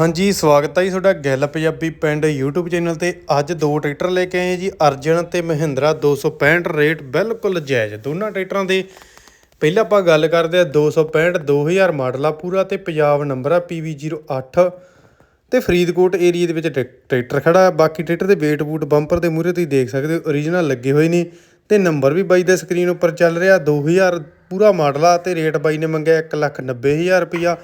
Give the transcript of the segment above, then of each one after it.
ਹਾਂਜੀ, ਸਵਾਗਤ ਹੈ ਜੀ ਤੁਹਾਡਾ ਗੱਲ ਪੰਜਾਬੀ ਪਿੰਡ YouTube ਚੈਨਲ ਤੇ। ਅੱਜ ਦੋ ਟਰੈਕਟਰ ਲੈ ਕੇ ਆਏ ਜੀ, ਅਰਜਨ ਤੇ ਮਹਿੰਦਰਾ 265 ਰੇਟ ਬਿਲਕੁਲ ਜਾਇਜ਼। ਦੋਨਾਂ ਟਰੈਕਟਰਾਂ ਦੇ ਪਹਿਲਾਂ ਆਪਾਂ ਗੱਲ ਕਰਦੇ ਆ 265 2000 ਮਾਡਲ ਆ ਪੂਰਾ ਤੇ ਪੰਜਾਬ ਨੰਬਰ ਆ PV08 ਤੇ ਫਰੀਦਕੋਟ ਏਰੀਆ ਦੇ ਵਿੱਚ ਟਰੈਕ- ਟਰੈਕਟਰ ਖੜਾ ਹੈ। ਬਾਕੀ ਟਰੈਕਟਰ ਦੇ ਵੇਟ ਬੂਟ ਬੰਪਰ ਦੇ ਮੂਹਰੇ ਤੁਸੀਂ ਦੇਖ ਸਕਦੇ ਹੋ origignal ਲੱਗੇ ਹੋਏ ਨੇ। ਤੇ ਨੰਬਰ ਵੀ ਬਾਈ ਦਾ ਸਕਰੀਨ ਉੱਪਰ ਚੱਲ ਰਿਹਾ 2000 ਪੂਰਾ ਮਾਡਲ ਆ ਤੇ ਰੇਟ ਬਾਈ ਨੇ ਮੰਗਿਆ 190000 ਰੁਪਿਆ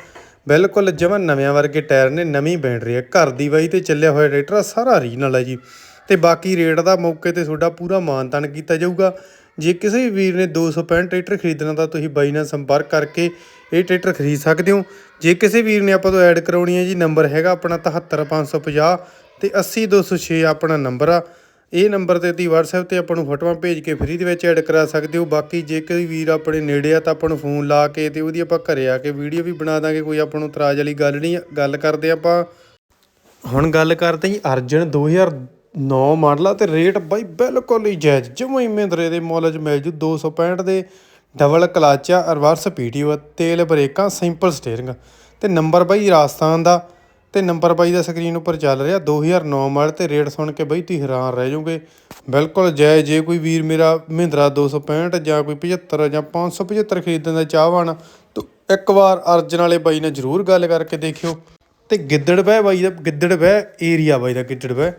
ਬਿਲਕੁਲ ਜਮਾਂ ਨਵਿਆਂ ਵਰਗੇ ਟਾਇਰ ਨੇ ਨਵੀਂ ਬੈਟਰੀ ਹੈ। ਘਰ ਦੀ ਬਾਈ ਤੇ ਚੱਲਿਆ ਹੋਇਆ ਟਰੈਕਟਰ ਆ, ਸਾਰਾ origignal ਹੈ ਜੀ। ਤੇ ਬਾਕੀ ਰੇਟ ਦਾ ਮੌਕੇ ਤੇ ਤੁਹਾਡਾ ਪੂਰਾ ਮਾਨਤਾਨ ਕੀਤਾ ਜਾਊਗਾ। ਜੇ ਕਿਸੇ ਵੀ ਵੀਰ ਨੇ 265 ਟਰੈਕਟਰ ਖਰੀਦਣਾ ਤਾਂ ਤੁਸੀਂ ਬਾਈ ਨਾਲ ਸੰਪਰਕ ਕਰਕੇ ਇਹ ਟਰੈਕਟਰ ਖਰੀਦ ਸਕਦੇ ਹੋ। ਜੇ ਕਿਸੇ ਵੀਰ ਨੇ ਆਪਾਂ ਤੋਂ ਐਡ ਕਰਾਉਣੀ ਹੈ ਜੀ ਨੰਬਰ ਹੈਗਾ ਆਪਣਾ 77550 ਤੇ 80206 ਆਪਣਾ ਨੰਬਰ ਆ। ਇਹ ਨੰਬਰ ਤੇ ਤੁਸੀਂ WhatsApp ਤੇ ਆਪਾਂ ਨੂੰ ਫੋਟੋਆਂ ਭੇਜ ਕੇ ਫ੍ਰੀ ਦੇ ਵਿੱਚ ਐਡ ਕਰਾ ਸਕਦੇ ਹੋ। ਬਾਕੀ ਜੇ ਕੋਈ ਵੀਰ ਆਪਣੇ ਨੇੜੇ ਆ ਤਾਂ ਆਪਾਂ ਨੂੰ ਫੋਨ ਲਾ ਕੇ ਤੇ ਉਹਦੀ ਆਪਾਂ ਘਰੇ ਆ ਕੇ ਵੀਡੀਓ ਵੀ ਬਣਾ ਦਾਂਗੇ, ਕੋਈ ਆਪਾਂ ਨੂੰ ਤਰਾਜ ਵਾਲੀ ਗੱਲ ਨਹੀਂ ਗੱਲ ਕਰਦੇ ਆਪਾਂ। ਹੁਣ ਗੱਲ ਕਰਦੇ ਜੀ ਅਰਜਨ 2009 ਮਾਡਲ ਆ ਤੇ ਰੇਟ ਬਾਈ ਬਿਲਕੁਲ ਹੀ ਜਾਇਜ਼। ਜਮਾਂ ਹੀ ਮਹਿੰਦਰੇ ਦੇ ਮੁੱਲ 'ਚ ਮਿਲ ਜੂ 265 ਦੇ ਡਬਲ ਕਲਚ ਆ ਰਿਵਰਸ ਪੀਟੀਓ ਤੇਲ ਬ੍ਰੇਕਾਂ ਸਿੰਪਲ ਸਟੀਅਰਿੰਗ ਤੇ ਨੰਬਰ ਬਾਈ ਰਾਜਸਥਾਨ ਦਾ ਤੇ ਨੰਬਰ ਬਾਈ ਦਾ ਸਕਰੀਨ ਉੱਪਰ ਚੱਲ ਰਿਹਾ 2009 ਮਾਡਲ ਤੇ ਰੇਟ ਸੁਣ ਕੇ ਬਈ ਤੁਸੀਂ ਹੈਰਾਨ ਰਹਿ ਜਾਓਗੇ। ਬਿਲਕੁਲ ਜੈ, ਜੇ ਕੋਈ ਵੀਰ ਮੇਰਾ ਮਹਿੰਦਰਾ 265 ਜਾਂ ਕੋਈ 75 ਜਾਂ 575 ਖਰੀਦਣ ਦਾ ਚਾਹਵਾਨ, ਤਾਂ ਇੱਕ ਵਾਰ ਅਰਜਨ ਵਾਲੇ ਬਾਈ ਨਾਲ ਜ਼ਰੂਰ ਗੱਲ ਕਰਕੇ ਦੇਖਿਓ। ਤੇ ਗਿੱਦੜ ਬਹਿ ਬਾਈ ਦਾ, ਗਿੱਦੜ ਬਹਿ, ਏਰੀਆ ਬਾਈ ਦਾ ਗਿੱਦੜ ਬਹਿ।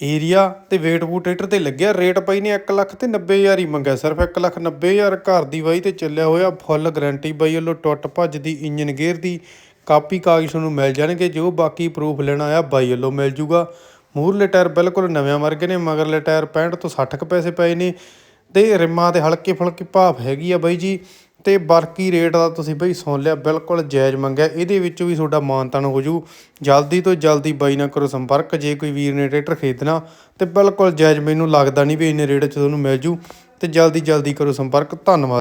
ਏਰੀਆ ਤੇ ਵੇਟ ਬੂਟ ਟਰੈਕਟਰ ਤੇ ਲੱਗਿਆ, ਰੇਟ ਬਾਈ ਨੇ 1 ਲੱਖ ਤੇ 90000 ਹੀ ਮੰਗਿਆ, ਸਿਰਫ 1 ਲੱਖ 90000 ਘਰ ਦੀ ਬਾਈ ਤੇ ਚੱਲਿਆ ਹੋਇਆ, ਫੁੱਲ ਗਾਰੰਟੀ ਬਾਈ ਵੱਲੋਂ ਟੁੱਟ ਭੱਜ ਦੀ ਇੰਜਨ ਗੇਅਰ ਦੀ। ਕਾਪੀ ਕਾਗਜ਼ ਤੁਹਾਨੂੰ ਮਿਲ ਜਾਣਗੇ, ਜੋ ਬਾਕੀ ਪ੍ਰੂਫ ਲੈਣਾ ਆ ਬਾਈ ਵੱਲੋਂ ਮਿਲ ਜੂਗਾ। ਮੂਹਰਲੇ ਟਾਇਰ ਬਿਲਕੁਲ ਨਵੇਂ ਵਰਗੇ ਨੇ, ਮਗਰਲੇ ਟਾਇਰ 65 ਤੋਂ 60 ਕੁ ਪੈਸੇ ਪਏ ਨੇ ਤੇ ਰਿਮਾਂ ਤੇ ਹਲਕੇ ਫੁਲਕੇ ਭਾਫ ਹੈਗੀ ਆ ਬਾਈ ਜੀ। ਤੇ ਬਾਕੀ ਰੇਟ ਦਾ ਤੁਸੀਂ ਬਈ ਸੁਣ ਲਿਆ, ਬਿਲਕੁਲ ਜਾਇਜ਼ ਮੰਗਿਆ। ਇਹਦੇ ਵਿੱਚੋਂ ਵੀ ਤੁਹਾਡਾ ਮਾਨਤਾਨ ਹੋ ਜੂ। ਜਲਦੀ ਤੋਂ ਜਲਦੀ ਬਾਈ ਨਾਲ ਕਰੋ ਸੰਪਰਕ, ਜੇ ਕੋਈ ਵੀਰ ਨੇ ਟਰੈਕਟਰ ਖਰੀਦਣਾ, ਤੇ ਬਿਲਕੁਲ ਜਾਇਜ਼ ਮੈਨੂੰ ਲੱਗਦਾ ਨਹੀਂ ਵੀ ਇੰਨੇ ਰੇਟ 'ਚ ਤੁਹਾਨੂੰ ਮਿਲ ਜੂ। ਤੇ ਜਲਦੀ ਜਲਦੀ ਕਰੋ ਸੰਪਰਕ। ਧੰਨਵਾਦ।